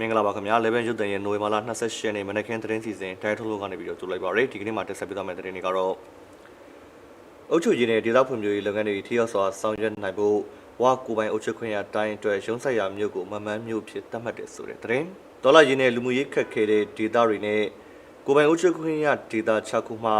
မင်္ဂလာပါခင်ဗျာ11ရုပ်သံရဲ့နိုဝင်ဘာလ28ရက်နေ့မနက်ခင်းသတင်းစီစဉ်တိုင်းထုတ်လို့ကနေပြီးတော့ကြိုလိုက်ပါရစေဒီကနေ့မှာတက်ဆက်ပေးသွားမယ့်သတင်းတွေကတော့အုပ်ချုပ်ရေးနဲ့ဒေသဖွံ့ဖြိုးရေးလုပ်ငန်းတွေထိရောက်စွာဆောင်ရွက်နိုင်ဖို့ဝါကိုပိုင်အုပ်ချုပ်ခွင့်ရတိုင်းအတွက်ရုံးဆက်ရာမြို့ကိုမမှန်းမြို့ဖြစ်သတ်မှတ်တယ်ဆိုတဲ့သတင်းဒေါ်လာရင်းနဲ့လူမှုရေးခက်ခဲတဲ့ဒေသတွေနဲ့ကိုပိုင်အုပ်ချုပ်ခွင့်ရဒေသ6ခုမှ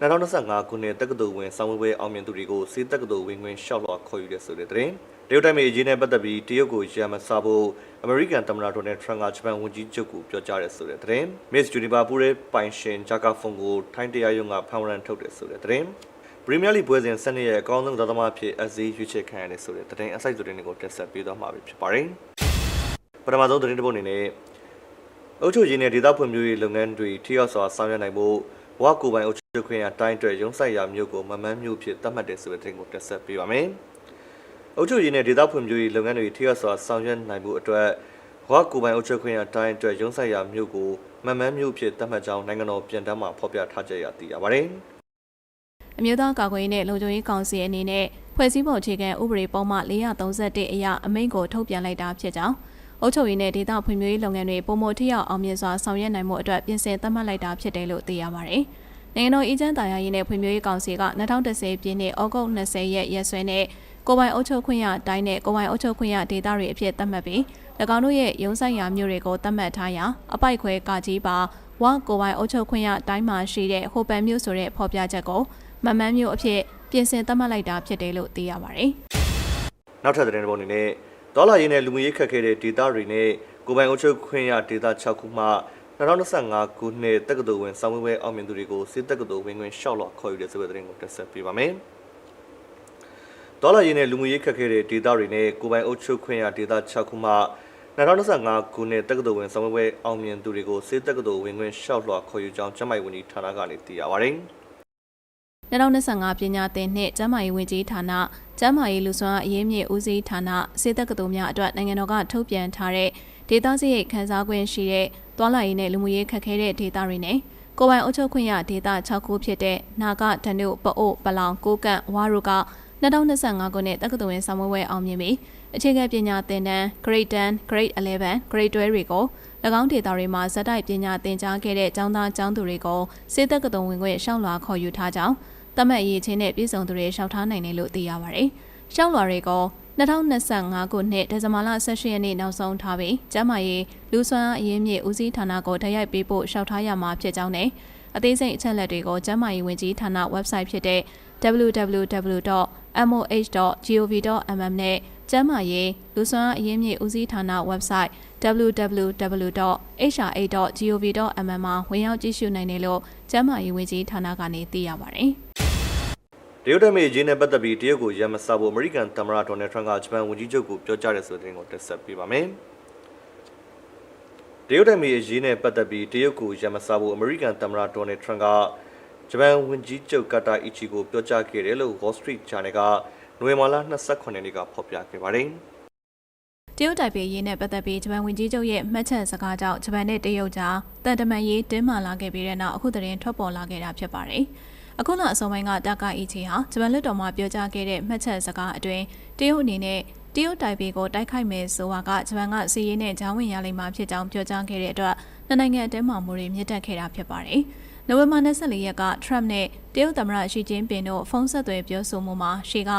2025ခုနှစ်တက္ကသိုလ်ဝင်ဆောင်းပွဲအောင်မြင်သူတွေကိုစေတက္ကသိုလ်ဝင်ခွင့်လျှောက်လွှာခေါ်ယူတဲ့ဆိုတဲ့သတင်းတ ရုတ်တိုင်းပြည်အရေးနဲ့ပတ်သက်ပြီးတရုတ်ကိုရန်မစားဖို့အမေရိကန်သမ္မတဒေါ်နယ်ထရန့်ကဂျပန်ဝန်ကြီးချုပ်ကိုပြောကြားတဲ့ဆိုတဲ့သတင်း Miss Universe ပူရဲပိုင်ရှင်ဂျာကာဖုန်ကိုထိုင်းတရားရုံးကဖမ်းဝရမ်းထုတ်တဲ့ဆိုတဲ့သတင်းပရီးမီးယားလိပွဲစဉ်၁၂ရဲ့အကောင်းဆုံးသမားအဖြစ်အစည်းရွေးချယ်ခံရတဲ့ဆိုတဲ့သတင်းအစိုက်သတင်းတွေကိုတက်ဆက်ပေးသွားမှာဖြစ်ပါတယ်ပထမဆုံးသတင်းတစ်ပုဒ်အနေနဲ့အုပ်ချုပ်ရေးနဲ့ဒေသဖွံ့ဖြိုးရေးလုပ်ငန်းတွေထိရောက်စွာဆောင်ရွက်နိုင်ဖို့ဝါကိုပိုင်အုပ်ချုပ်ခွင့်ရတိုင်းအတွက်ရုံးဆိုင်ရာမြို့ကိုမမှန်းမြို့ဖြစ်သတ်မှတ်တဲ့ဆိုတဲ့သတင်းကိုတက်ဆက်ပေးပါမယ်။ အုပ်ချုပ်ရေးနဲ့ဒေသဖွံ့ဖြိုးရေးလုပ်ငန်းတွေထိရောက်စွာဆောင်ရွက်နိုင်ဖို့အတွက်ဝါကိုပိုင်အုပ်ချုပ်ခွင့်ရတိုင်းအတွက်ရုံးဆိုင်ရာမြို့ကိုမမှန်းမြို့ဖြစ်သတ်မှတ်ကြောင်းနိုင်ငံတော်ပြန်တမ်းမှာဖော်ပြထားကြရသိရပါတယ်။အမျိုးသားကာကွယ်ရေးနဲ့လုံခြုံရေးကောင်စီအနေနဲ့ဖွဲ့စည်းပုံအခြေခံဥပဒေပုံမှ431အရအမိန့်ကိုထုတ်ပြန်လိုက်တာဖြစ်ကြောင်းအုပ်ချုပ်ရေးနဲ့ဒေသဖွံ့ဖြိုးရေးလုပ်ငန်းတွေပုံမထိရောက်အောင်မြင်စွာဆောင်ရွက်နိုင်မှုအတွက်ပြင်ဆင်သတ်မှတ်လိုက်တာဖြစ်တယ်လို့သိရပါတယ်။နိုင်ငံတော်အေဂျင့်တာယာရေးနဲ့ဖွံ့ဖြိုးရေးကောင်စီက2010ပြည့်နှစ်ဩဂုတ်20ရက်ရက်စွဲနဲ့ ကိုပိုင်အုပ်ချုပ်ခွင့်ရတိုင်းနဲ့ကိုပိုင်အုပ်ချုပ်ခွင့်ရဒေသတွေအဖြစ်သတ်မှတ်ပြီး၎င်းတို့ရဲ့ရုံးဆိုင်ရာမြို့တွေကိုသတ်မှတ်ထားရာအပိုက်ခွဲကကြီးပါဝကိုပိုင်အုပ်ချုပ်ခွင့်ရတိုင်းမှာရှိတဲ့ဟိုပန်မြို့ဆိုတဲ့ဖော်ပြချက်ကိုမမှန်းမြို့အဖြစ်ပြင်ဆင်သတ်မှတ်လိုက်တာဖြစ်တယ်လို့သိရပါတယ်။နောက်ထပ်သတင်းတစ်ပုဒ်အနေနဲ့ဒေါ်လာရင်းနဲ့လူမှုရေးခက်ခဲတဲ့ဒေသတွေနဲ့ကိုယ်ပိုင်အုပ်ချုပ်ခွင့်ရဒေသ6ခုမှ2025ခုနှစ်တက္ကသိုလ်ဝင်ဆောင်းပွဲအောင်မြင်သူတွေကိုစစ်တက္ကသိုလ်ဝင်ခွင့်လျှောက်လွှာခေါ်ယူတဲ့ဆိုတဲ့သတင်းကိုတက်ဆက်ပေးပါမယ်။ ဒေါ်လာရင်းနဲ့လူမှုရေးခက်ခဲတဲ့ဒေသတွေနဲ့ကိုယ်ပိုင်အုပ်ချုပ်ခွင့်ရဒေသ6ခုမှ2025ခုနှစ်တက္ကသိုလ်ဝင်ဆောင်းပွဲအောင်မြင်သူတွေကိုစစ်တက္ကသိုလ်ဝင်ခွင့်လျှောက်လွှာခေါ်ယူကြောင်းကျန်းမာရေးဝန်ကြီးဌာနကနေသိရပါတယ်။2025ပညာသင်နှစ်ကျန်းမာရေးဝန်ကြီးဌာနကျန်းမာရေးလူ့စွမ်းအားအရေးမြစ်ဦးစီးဌာနစေတက္ကသိုလ်များအတွက်နိုင်ငံတော်ကထုတ်ပြန်ထားတဲ့ဒေသစရိတ်ခန်းစား권ရှိတဲ့တွာလာရေးနဲ့လူမှုရေးခက်ခဲတဲ့ဒေသတွေနဲ့ကိုယ်ပိုင်အုပ်ချုပ်ခွင့်ရဒေသ6ခုဖြစ်တဲ့နာဂဒနုပအို့ပလောင်ကိုကန့်ဝါရုက 2025ခုနှစ်တက္ကသိုလ်ဝင်ဆောင်မွေးပွဲအောင်မြင်ပြီးအခြေခံပညာသင်တန်း Grade 10, Grade 11, Grade 12တွေကို၎င်းဒေတာတွေမှာဇက်တိုက်ပညာသင်ကြားခဲ့တဲ့ကျောင်းသားကျောင်းသူတွေကိုစေတက္ကသိုလ်ဝင်ခွင့်ရှောက်လွှာခေါ်ယူထားကြောင်းတမတ်အရေးချင်းနဲ့ပြည်စုံသူတွေရှောက်ထားနိုင်တယ်လို့သိရပါတယ်။ရှောက်လွှာတွေကို2025ခုနှစ်ဒီဇင်ဘာလ18ရက်နေ့နောက်ဆုံးထားပြီးကျန်းမာရေးလူ့စွမ်းအားအရေးမြစ်ဦးစီးဌာနကိုတိုက်ရိုက်ပေးဖို့ရှောက်ထားရမှာဖြစ်ကြောင်းနဲ့အသေးစိတ်အချက်အလက်တွေကိုကျန်းမာရေးဝန်ကြီးဌာန website ဖြစ်တဲ့ www.moh.gov.mm နဲ့ကျန်းမာရေးလူ့စွမ်းအားအရေးမြစ်ဦးစီးဌာန website www.hr8.gov.mm မှာဝင်ရောက်ကြည့်ရှုနိုင်တယ်လို့ကျန်းမာရေးဝန်ကြီးဌာနကနေသိရပါတယ်။တရုတ်တိုင်းပြည်အရေးနဲ့ပတ်သက်ပြီးတရုတ်ကိုရန်မစားဖို့အမေရိကန်သမ္မတဒေါ်နယ်ထရန့်ကဂျပန်ဝန်ကြီးချုပ်ကိုပြောကြားတဲ့ဆိုတဲ့သတင်းကိုတက်ဆက်ပေးပါမယ်။တရုတ်တိုင်းပြည်အရေးနဲ့ပတ်သက်ပြီးတရုတ်ကိုရန်မစားဖို့အမေရိကန်သမ္မတဒေါ်နယ်ထရန့်က ဂျပန်ဝန်ကြီးချုပ်ကာတာအီချီကိုပြောကြားခဲ့တယ်လို့ Wall Street Journal ကနိုဝင်ဘာလ28ရက်နေ့ကဖော်ပြခဲ့ပါတယ်။တရုတ်တိုင်ပေရေးနဲ့ပတ်သက်ပြီးဂျပန်ဝန်ကြီးချုပ်ရဲ့မှတ်ချက်စကားကြောင့်ဂျပန်နဲ့တရုတ်ကြားတန်တမန်ရေးတင်းမာလာခဲ့ပြီးတဲ့နောက်အခုသတင်းထွက်ပေါ်လာခဲ့တာဖြစ်ပါတယ်။အခုလအစောပိုင်းကတာကာအီချီဟာဂျပန်လွှတ်တော်မှာပြောကြားခဲ့တဲ့မှတ်ချက်စကားအတွင်းတရုတ်အနေနဲ့တရုတ်တိုင်ပေကိုတိုက်ခိုက်မယ်ဆိုတာကဂျပန်ကစီးရေးနဲ့ဂျာဝင်ရလိမ့်မှာဖြစ်ကြောင်းပြောကြားခဲ့တဲ့အတွက်နှစ်နိုင်ငံအတင်းမာမှုတွေမြင့်တက်ခဲ့တာဖြစ်ပါတယ်။ နိုဝင်ဘာ24ရက်ကထရမ့်နဲ့တရုတ်သမ္မတရှီကျင်းပင်တို့ဖုန်းဆက်သွယ်ပြောဆိုမှုမှာရှီက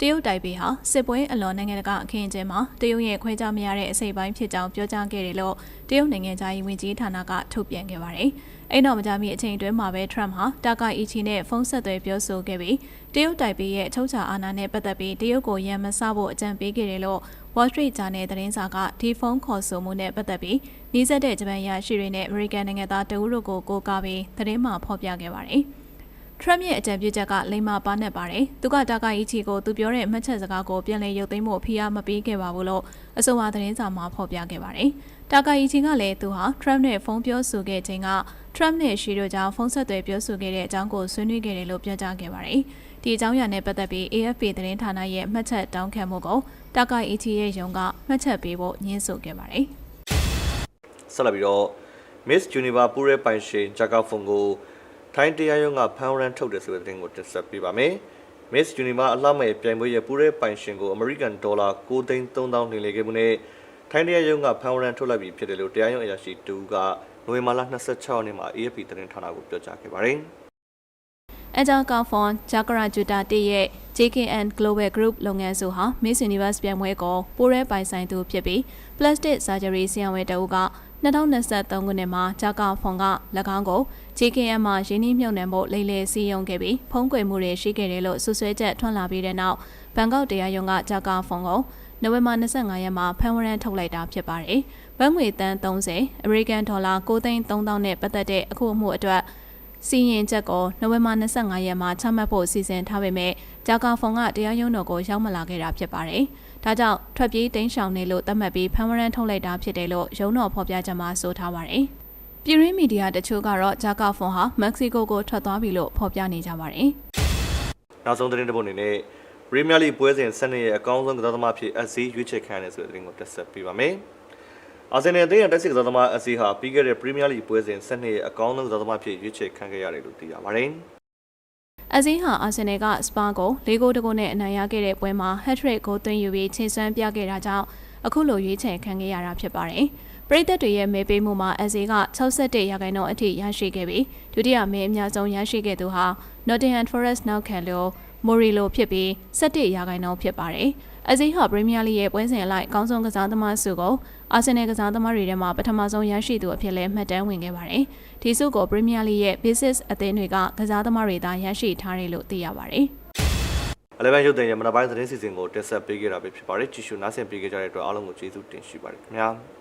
တရုတ်တိုင်ပေဟာစစ်ပွဲအလွန်နိုင်ငံတကာအခင်းအကျင်းမှာတရုတ်ရဲ့ခွဲခြားမရတဲ့အစိပ်ပိုင်းဖြစ်ကြောင်းပြောကြားခဲ့တယ်လို့တရုတ်နိုင်ငံသားရေးဝန်ကြီးဌာနကထုတ်ပြန်ခဲ့ပါတယ်။ အဲ့တော့မကြမီအချိန်အတွင်းမှာပဲထရမ့်ဟာတာကာအီချီနဲ့ဖုန်းဆက်သွယ်ပြောဆိုခဲ့ပြီးတရုတ်တိုင်ပေရဲ့အချုပ်ချာအာဏာနဲ့ပတ်သက်ပြီးတရုတ်ကိုရန်မဆဖို့အကြံပေးခဲ့တယ်လို့ Wall Street Journal သတင်းစာကဒီဖုန်းခေါ်ဆိုမှုနဲ့ပတ်သက်ပြီးနှီးစက်တဲ့ဂျပန်ရရှိတွေနဲ့အမေရိကန်နိုင်ငံသားတအုပ်တို့ကိုကိုးကားပြီးသတင်းမှာဖော်ပြခဲ့ပါတယ်။ ထရမ့်ရဲ့အကြံပြုချက်ကလိမ္မာပါနဲ့ပါတယ်။သူကတာကာအီချီကိုသူပြောတဲ့မှတ်ချက်စကားကိုပြန်လည်ရုပ်သိမ်းဖို့ဖိအားမပေးခဲ့ပါဘူးလို့အဆိုပါသတင်းစာမှာဖော်ပြခဲ့ပါတယ်။တာကာအီချီကလည်းသူဟာထရမ့်နဲ့ဖုန်းပြောဆိုခဲ့ချိန်ကထရမ့်နဲ့ရှီတို့ကြောင့်ဖုန်းဆက်သွယ်ပြောဆိုခဲ့တဲ့အကြောင်းကိုဆွေးနွေးခဲ့တယ်လို့ပြောကြားခဲ့ပါတယ်။ဒီအကြောင်းအရာနဲ့ပတ်သက်ပြီး AFP သတင်းဌာနရဲ့မှတ်ချက်တောင်းခံမှုကိုတာကာအီချီရဲ့ယုံကမှတ်ချက်ပေးဖို့ညှင်းဆိုခဲ့ပါတယ်။ဆက်လက်ပြီးတော့ Miss Universe ပူရဲပိုင်ရှင်ဂျာကာဖုန်ကို ထိုင်းတရားရုံးကဖမ်းဝရမ်းထုတ်တယ်ဆိုတဲ့သတင်းကိုတင်ဆက်ပေးပါမယ်။ Miss Universe အလှမဲ့ပြိုင်ပွဲရဲ့ပူရဲပိုင်ရှင်ကို American Dollar 9သိန်း3000နှင်လေခဲ့မှုနဲ့ထိုင်းတရားရုံးကဖမ်းဝရမ်းထုတ်လိုက်ပြီးဖြစ်တယ်လို့တရားရုံးအရာရှိတူကနိုဝင်ဘာလ26ရက်နေ့မှာ AFP သတင်းဌာနကိုပြောကြားခဲ့ပါတယ်။အဂျာကာဖွန်ဂျာကရာဂျူတာတီရဲ့ JKN Global Group လုပ်ငန်းစုဟာ Miss Universe ပြိုင်ပွဲကိုပိုးရဲပိုင်ဆိုင်သူဖြစ်ပြီး Plastic Surgery ဆရာဝန်တအုပ်က 2023ခုနှစ်မှာဂျာကာဖွန်က၎င်းကို JKN မှာရင်းနှီးမြှုပ်နှံမှုလိမ့်လေစီယုံခဲ့ပြီးဖုံးကွယ်မှုတွေရှိခဲ့တယ်လို့ဆွဆွဲချက်ထွန်းလာပြီးတဲ့နောက်ဘန်ကောက်တရားရုံးကဂျာကာဖွန်ကိုနိုဝင်ဘာ25ရက်မှာဖမ်းဝရမ်းထုတ်လိုက်တာဖြစ်ပါတယ်။ဘတ်ငွေတန်း30အမေရိကန်ဒေါ်လာ9သိန်း3000နဲ့ပတ်သက်တဲ့အခုအမှုအတွက်စီရင်ချက်ကိုနိုဝင်ဘာ25ရက်မှာချမှတ်ဖို့စီစဉ်ထားပေမဲ့ဂျာကာဖွန်ကတရားရုံးတော်ကိုရောက်မလာခဲ့တာဖြစ်ပါတယ်။ ဒါကြောင့်ထွက်ပြေးတိမ်းရှောင်နေလို့သတ်မှတ်ပြီးဖမ်းဝရမ်းထုတ်လိုက်တာဖြစ်တယ်လို့ရုံးတော်ဖော်ပြချက်မှာဆိုထားပါတယ်။ပြည်ရင်းမီဒီယာတချို့ကတော့ဂျာကာဖွန်ဟာမက္ကဆီကိုကိုထွက်သွားပြီလို့ဖော်ပြနေကြပါတယ်။နောက်ဆုံးသတင်းတစ်ပုဒ်အနေနဲ့ပရီးမီးယားလိပွဲစဉ်၁၂ရဲ့အကောင်းဆုံးကစားသမားဖြစ်အဆီရွေးချယ်ခံရတယ်ဆိုတဲ့သတင်းကိုတက်ဆက်ပေးပါမယ်။အာဆင်နယ်အသင်းရဲ့တက်စစ်ကစားသမားအဆီဟာပြီးခဲ့တဲ့ပရီးမီးယားလိပွဲစဉ်၁၂ရဲ့အကောင်းဆုံးကစားသမားဖြစ်ရွေးချယ်ခံခဲ့ရတယ်လို့သိရပါတယ်။ အဇင်းဟာအာဆင်နယ်ကစပါကို၄ဂိုးတဂိုးနဲ့အနိုင်ရခဲ့တဲ့ပွဲမှာဟက်ထရစ်ကိုသွင်းယူပြီးချိန်ဆွမ်းပြခဲ့တာကြောင့်အခုလိုရွေးချယ်ခံခဲ့ရတာဖြစ်ပါတယ်။ပရိသတ်တွေရဲ့မဲပေးမှုမှာအဇင်းက61ရာခိုင်နှုန်းအထိရရှိခဲ့ပြီးဒုတိယမဲအများဆုံးရရှိခဲ့သူဟာ Nottingham Forest နောက်ခံလို့မိုရီလိုဖြစ်ပြီး17ရာခိုင်နှုန်းဖြစ်ပါတယ်။အဇင်းဟာပရီးမီးယားလိရဲ့ပွဲစဉ်အလိုက်အကောင်းဆုံးကစားသမားဆုကို အာဆင်နယ်ကစားသမားတွေထဲမှာပထမဆုံးရရှိသူအဖြစ်လဲမှတ်တမ်းဝင်ခဲ့ပါတယ်။ဒီဆုကိုပရီးမီးယားလိရဲ့ Basis အသင်းတွေကကစားသမားတွေသာရရှိထားတယ်လို့သိရပါတယ်။အလဲပိုင်းရုပ်သံရဲ့မနက်ပိုင်းသတင်းစီစဉ်ကိုတင်ဆက်ပေးခဲ့တာပဲဖြစ်ပါတယ်ကြည့်ရှုနားဆင်ပေးကြတဲ့အတွက်အားလုံးကိုကျေးဇူးတင်ရှိပါတယ်ခင်ဗျာ။